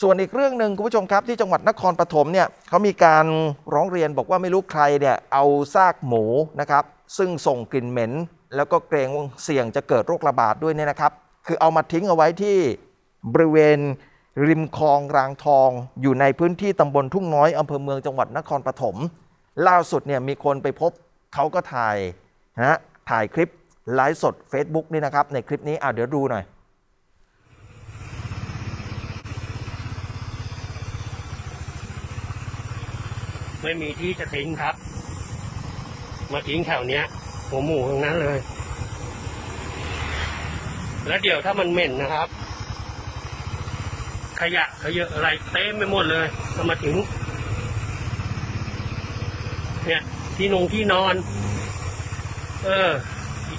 ส่วนอีกเรื่องหนึ่งคุณผู้ชมครับที่จังหวัดนครปฐมเนี่ยเขามีการร้องเรียนบอกว่าไม่รู้ใครเนี่ยเอาซากหมูนะครับ ซึ่งส่งกลิ่นเหม็น แล้วก็เกรงว่าเสี่ยงจะเกิดโรคระบาดด้วยเนี่ยนะครับ คือเอามาทิ้งเอาไว้ที่บริเวณริมคลองรางทอง อยู่ในพื้นที่ตำบลทุ่งน้อยอำเภอเมืองจังหวัดนครปฐมล่าสุดเนี่ยมีคนไปพบเขาก็ถ่ายนะถ่ายคลิปไลฟ์สด Facebook นี่นะครับในคลิปนี้อะเดี๋ยวดูหน่อย ไม่มีที่จะทิ้งครับ มาทิ้งแถวเนี้ยหัวหมูทั้งนั้นเลย แล้วเดี๋ยวถ้ามันเหม็นนะครับ ขยะขยะอะไรเต็มไปหมดเลยก็มาถึงเนี่ยที่นงที่นอน เออ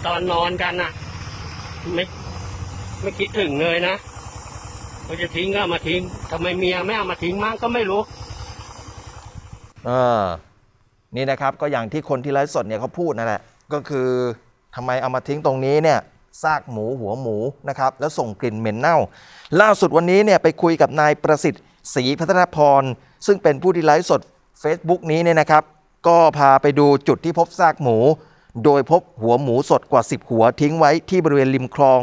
ตอนนอนกันน่ะไม่ไม่คิดถึงเลยนะว่าจะทิ้งก็มาทิ้งทำไมเมียไม่เอามาทิ้งมั่งก็ไม่รู้ เออนี่นะครับก็อย่างที่คนที่ไลฟ์สดเนี่ยเขาพูดนั่นแหละก็คือทำไมเอามาทิ้งตรงนี้เนี่ยซากหมูหัวหมูนะครับแล้วส่งกลิ่นเหม็นเน่า ล่าสุดวันนี้เนี่ยไปคุยกับนายประสิทธิ์ศรีพัฒนพร ซึ่งเป็นผู้ที่ไลฟ์สด Facebook นี้เนี่ยนะครับ ก็พาไปดูจุดที่พบซากหมู โดยพบหัวหมูสดกว่า 10 หัวทิ้งไว้ที่บริเวณริมคลอง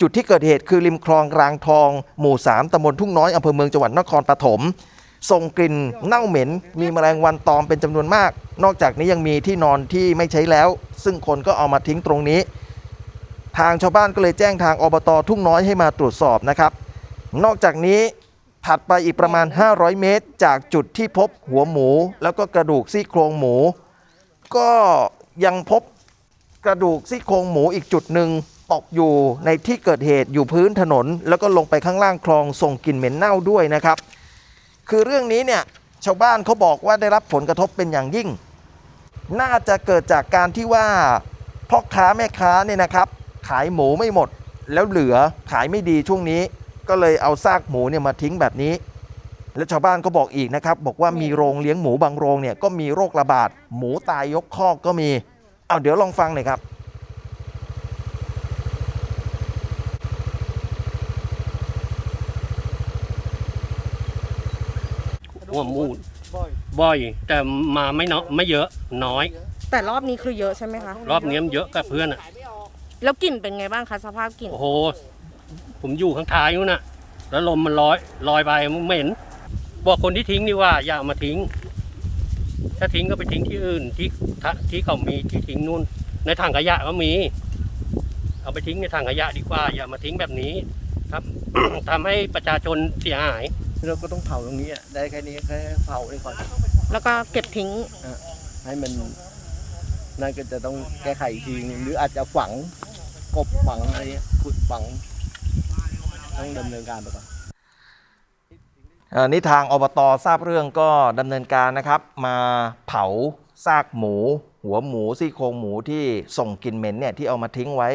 จุดที่เกิดเหตุคือริมคลองรางทอง หมู่ 3ตำบลทุ่งน้อยอำเภอเมืองจังหวัดนครปฐม ส่งกลิ่นเน่าเหม็น มีแมลงวันตอมเป็นจำนวนมาก นอกจากนี้ยังมีที่นอนที่ไม่ใช้แล้ว ซึ่งคนก็เอามาทิ้งตรงนี้ ทางชาวบ้านก็เลยแจ้งทางอบตทุ่งน้อยให้มาตรวจสอบนะครับ นอกจากนี้ถัดไปอีกประมาณ 500 เมตร จากจุดที่พบหัวหมู แล้วก็กระดูกซี่โครงหมู ก็ยังพบกระดูกซี่โครงหมูอีกจุดหนึ่งตกอยู่ในที่เกิดเหตุอยู่พื้นถนน แล้วก็ลงไปข้างล่างคลองส่งกลิ่นเหม็นเน่าด้วยนะครับ คือเรื่องนี้เนี่ยชาวบ้านเขาบอกว่าได้รับผลกระทบเป็นอย่างยิ่ง น่าจะเกิดจากการที่ว่าพ่อค้าแม่ค้าเนี่ยนะครับ ขายหมูไม่หมด แล้วเหลือขายไม่ดีช่วงนี้ ก็เลยเอาซากหมูเนี่ยมาทิ้งแบบนี้ และชาวบ้านก็บอกอีกนะครับ บอกว่ามีโรงเลี้ยงหมูบางโรงเนี่ยก็มีโรคระบาดหมูตายยกคอกก็มีเอาเดี๋ยวลองฟังหน่อยครับ หัวหมูบ่อย แต่มาไม่เนาะไม่เยอะน้อย แต่รอบนี้คือเยอะใช่ไหมคะ รอบนี้มันเยอะกับเพื่อนอะแล้วกลิ่นเป็นไงบ้างคะสภาพกลิ่น โอ้โห ผมอยู่ข้างท้ายนู่นน่ะ แล้วลมมันลอยลอยไปมันเหม็น บอกคนที่ทิ้งนี่ว่าอย่าเอามาทิ้ง ถ้าทิ้งก็ไปทิ้งที่อื่นที่ทะที่เขามีที่ทิ้งนู่น ในถังขยะก็มี เอาไปทิ้งในถังขยะดีกว่า อย่ามาทิ้งแบบนี้ ครับ ทำให้ประชาชนเสียหาย เราก็ต้องเผาตรงนี้อะได้แค่นี้แค่เผาได้ก่อนแล้วก็เก็บทิ้งให้มันนั่นก็จะต้องแก้ไขอีกทีนึงหรืออาจจะฝังกบฝังอะไรเงี้ยขุดฝังต้องดำเนินการไปก่อน เอ่อนี่ทางอบตทราบเรื่องก็ดำเนินการนะครับ มาเผาซากหมู หัวหมูซี่โครงหมูที่ส่งกลิ่นเหม็นเนี่ยที่เอามาทิ้งไว้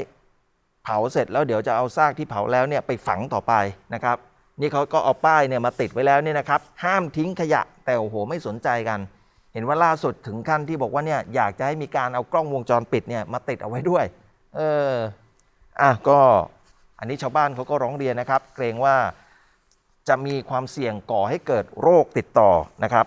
เผาเสร็จแล้วเดี๋ยวจะเอาซากที่เผาแล้วเนี่ยไปฝังต่อไปนะครับ นี่เขาก็เอาป้ายเนี่ยมาติดไว้แล้วเนี่ยนะครับ ห้ามทิ้งขยะแต่โอ้โหไม่สนใจกัน เห็นว่าล่าสุดถึงขั้นที่บอกว่าเนี่ยอยากจะให้มีการเอากล้องวงจรปิดเนี่ยมาติดเอาไว้ด้วย เอออะก็อันนี้ชาวบ้านเขาก็ร้องเรียนนะครับ เกรงว่าจะมีความเสี่ยงก่อให้เกิดโรคติดต่อนะครับ